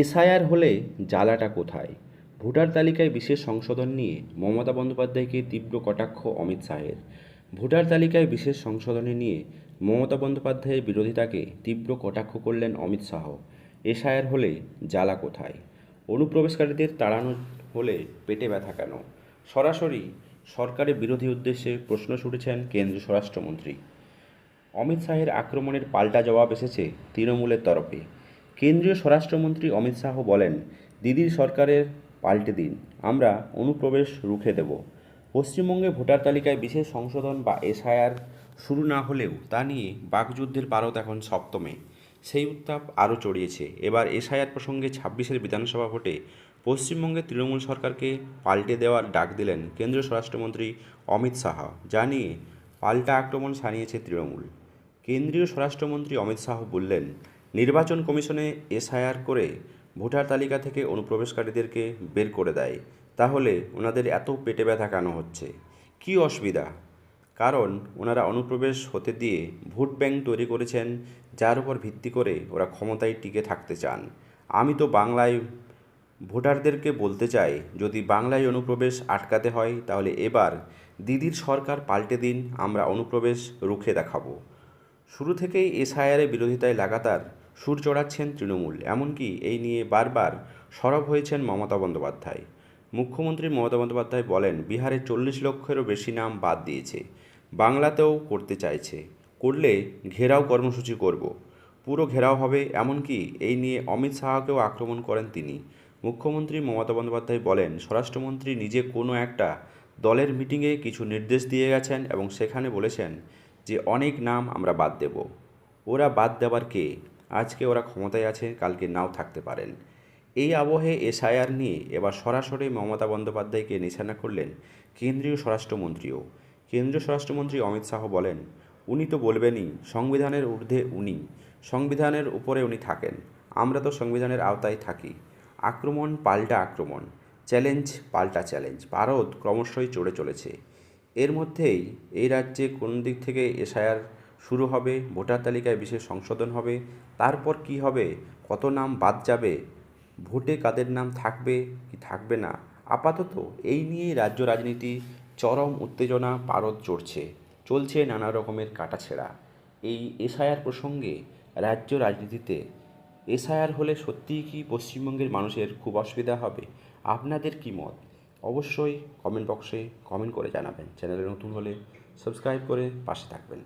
SIR হলে জ্বালাটা কোথায়? Voter তালিকায় বিশেষ সংশোধন নিয়ে মমতা বন্দ্যোপাধ্যায়কে তীব্র কটাক্ষ অমিত শাহের। ভোটার তালিকায় বিশেষ সংশোধনী নিয়ে মমতা বন্দ্যোপাধ্যায়ের বিরোধিতাকে তীব্র কটাক্ষ করলেন অমিত শাহ। এসআইআর হলে জ্বালা কোথায়? অনুপ্রবেশকারীদের তাড়ানো হলে পেটে ব্যথা কেন? সরাসরি সরকারের বিরোধী উদ্দেশ্যে প্রশ্ন ছুটেছেন কেন্দ্রীয় স্বরাষ্ট্রমন্ত্রী। অমিত শাহের আক্রমণের পাল্টা জবাব এসেছে তৃণমূলের তরফে। কেন্দ্রীয় স্বরাষ্ট্রমন্ত্রী অমিত শাহ বলেন, দিদির সরকারের পাল্টে দিন, আমরা অনুপ্রবেশ রুখে দেব। পশ্চিমবঙ্গে ভোটার তালিকায় বিশেষ সংশোধন বা এসআইআর শুরু না হলেও তা নিয়ে বাকযুদ্ধের পারদ এখন সপ্তমে। সেই উত্তাপ আরও চড়িয়েছে। এবার এসআইআর প্রসঙ্গে ছাব্বিশের বিধানসভা ভোটে পশ্চিমবঙ্গে তৃণমূল সরকারকে পাল্টে দেওয়ার ডাক দিলেন কেন্দ্রীয় স্বরাষ্ট্রমন্ত্রী অমিত শাহ। যা নিয়ে পাল্টা আক্রমণ সানিয়েছে তৃণমূল। কেন্দ্রীয় স্বরাষ্ট্রমন্ত্রী অমিত শাহ বললেন নির্বাচন কমিশনে এসআইআর করে ভোটার তালিকা থেকে অনুপ্রবেশকারীদেরকে বের করে দেয়। তাহলে ওনাদের এত পেটে ব্যথা কেন হচ্ছে? কী অসুবিধা? কারণ ওনারা অনুপ্রবেশ হতে দিয়ে ভোট ব্যাংক তৈরি করেছেন, যার উপর ভিত্তি করে ওরা ক্ষমতায় টিকে থাকতে চান। আমি তো বাংলায় ভোটারদেরকে বলতে চাই, যদি বাংলায় অনুপ্রবেশ আটকাতে হয়, তাহলে এবার দিদির সরকার পাল্টে দিন, আমরা অনুপ্রবেশ রুখে দেখাবো। শুরু থেকেই এসআইআরের বিরোধিতায় লাগাতার সুর চড়াচ্ছেন তৃণমূল। এমনকি এই নিয়ে বারবার সরব হয়েছেন মমতা বন্দ্যোপাধ্যায়। মুখ্যমন্ত্রী মমতা বন্দ্যোপাধ্যায় বলেন, বিহারে চল্লিশ লক্ষেরও বেশি নাম বাদ দিয়েছে। বাংলাতেও করতে চাইছে। করলে ঘেরাও কর্মসূচি করব। পুরো ঘেরাও হবে এমনকি এই নিয়ে অমিত শাহকেও আক্রমণ করেন তিনি। মুখ্যমন্ত্রী মমতা বন্দ্যোপাধ্যায় বলেন, স্বরাষ্ট্রমন্ত্রী নিজে কোনো একটা দলের মিটিংয়ে কিছু নির্দেশ দিয়ে গেছেন এবং সেখানে বলেছেন যে, অনেক নাম আমরা বাদ দেব। ওরা বাদ দেওয়ার কে? আজকে ওরা ক্ষমতায় আছে, কালকে নাও থাকতে পারেন। এই আবহে এসআইআর নিয়ে এবার সরাসরি মমতা বন্দ্যোপাধ্যায়কে নিশানা করলেন কেন্দ্রীয় স্বরাষ্ট্রমন্ত্রীও। কেন্দ্রীয় স্বরাষ্ট্রমন্ত্রী অমিত শাহ বলেন, উনি তো বলবেনই, সংবিধানের ঊর্ধ্বে উনি। সংবিধানের উপরে উনি থাকেন। আমরা তো সংবিধানের আওতায় থাকি। আক্রমণ পাল্টা আক্রমণ। চ্যালেঞ্জ পাল্টা চ্যালেঞ্জ। ভারত ক্রমশই চড়ে চলেছে। এর মধ্যেই এই রাজ্যে কোন দিক থেকে এসআইআর শুরু হবে, ভোটার তালিকায় বিশেষ সংশোধন হবে, তারপর কি হবে, কত নাম বাদ যাবে, ভোটে কাদের নাম থাকবে, কি থাকবে না, আপাতত এই নিয়েই রাজ্য রাজনীতি চরম উত্তেজনা, পারদ চড়ছে, চলছে নানা রকমের কাটাছেঁড়া। এই এসআইআর প্রসঙ্গে রাজ্য রাজনীতিতে এসআইআর হলে সত্যিই কি পশ্চিমবঙ্গের মানুষের খুব অসুবিধা হবে? আপনাদের কি মত? অবশ্যই কমেন্ট বক্সে কমেন্ট করে জানাবেন। চ্যানেলে নতুন হলে সাবস্ক্রাইব করে পাশে থাকবেন।